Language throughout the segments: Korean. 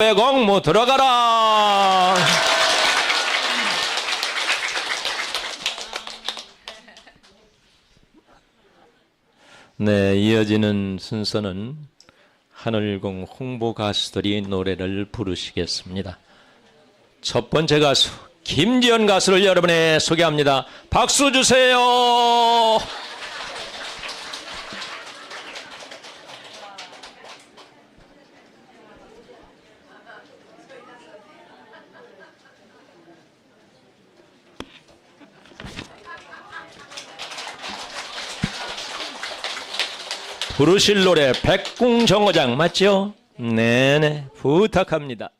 공무 들어가라. 네, 이어지는 순서는 하늘공 홍보 가수들이 노래를 부르시겠습니다. 첫 번째 가수 김지연 가수를 여러분에 소개합니다. 박수 주세요. 부르실 노래 백궁정어장 맞죠? 네네 부탁합니다.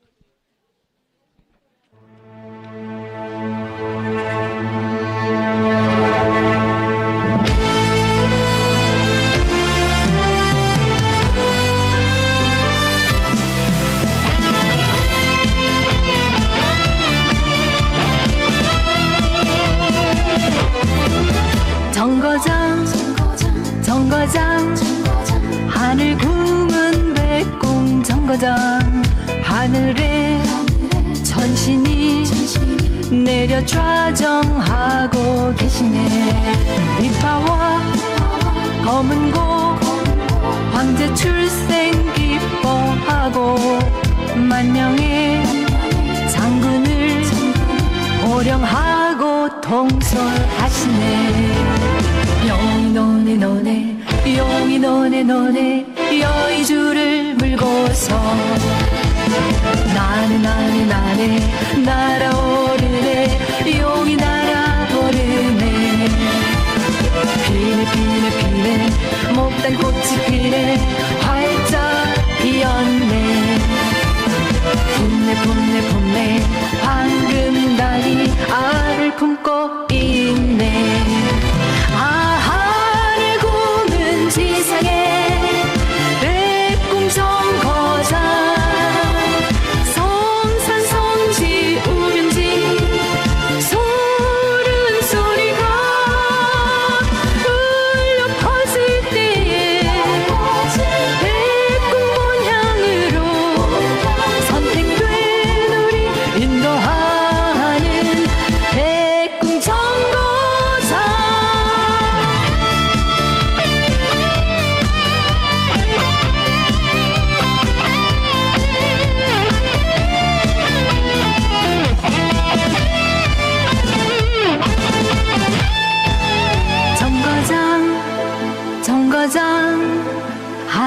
정거장 하늘에 천신이 내려 좌정하고 계시네. 이파와 검은 고 황제 출생 기뻐하고 만명의 장군을 호령하고 통솔하시네. 용이 노네 노네 용이 노네 노네 여의주 목단 꽃이 피네 활짝 피었네. 봄내 봄내 봄내 황금 달이 알을 품고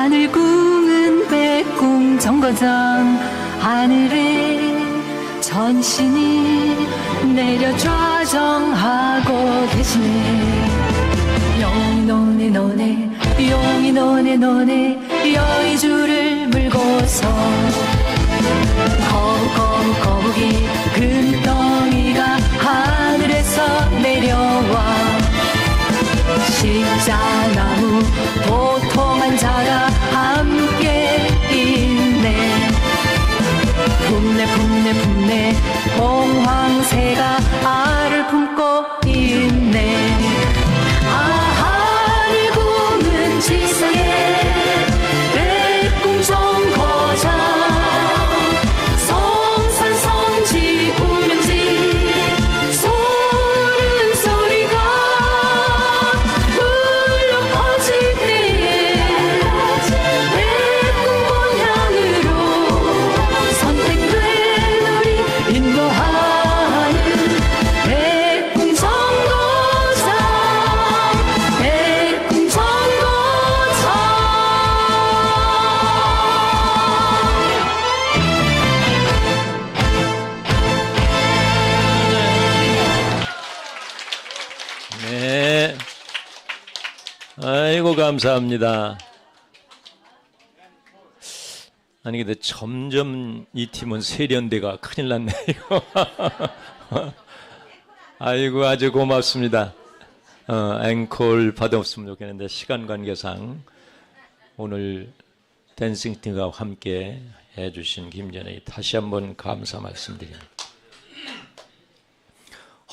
하늘 궁은 백궁 정거장 하늘에 전신이 내려 좌정하고 계시네. 용이 노네 노네 용이 노네 노네 여의주를 물고서 아이고 감사합니다. 아니 근데 점점 이 팀은 세련돼가 큰일 났네요. 아이고 아주 고맙습니다. 어, 앵콜 받았으면 좋겠는데 시간 관계상 오늘 댄싱 팀과 함께 해주신 김전에 다시 한번 감사 말씀드립니다.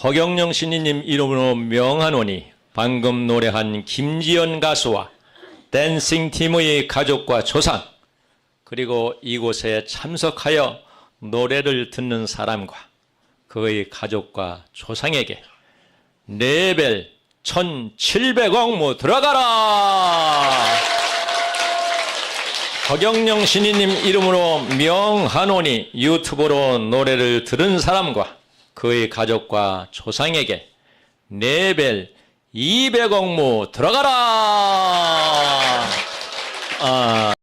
허경영 신이님 이름으로 명하노니 방금 노래한 김지연 가수와 댄싱 팀의 가족과 조상 그리고 이곳에 참석하여 노래를 듣는 사람과 그의 가족과 조상에게 네벨 1700억 무 들어가라! 허경영 신이님 이름으로 명하노니 유튜브로 노래를 들은 사람과 그의 가족과 조상에게 네벨 200억 무 들어가라! 아.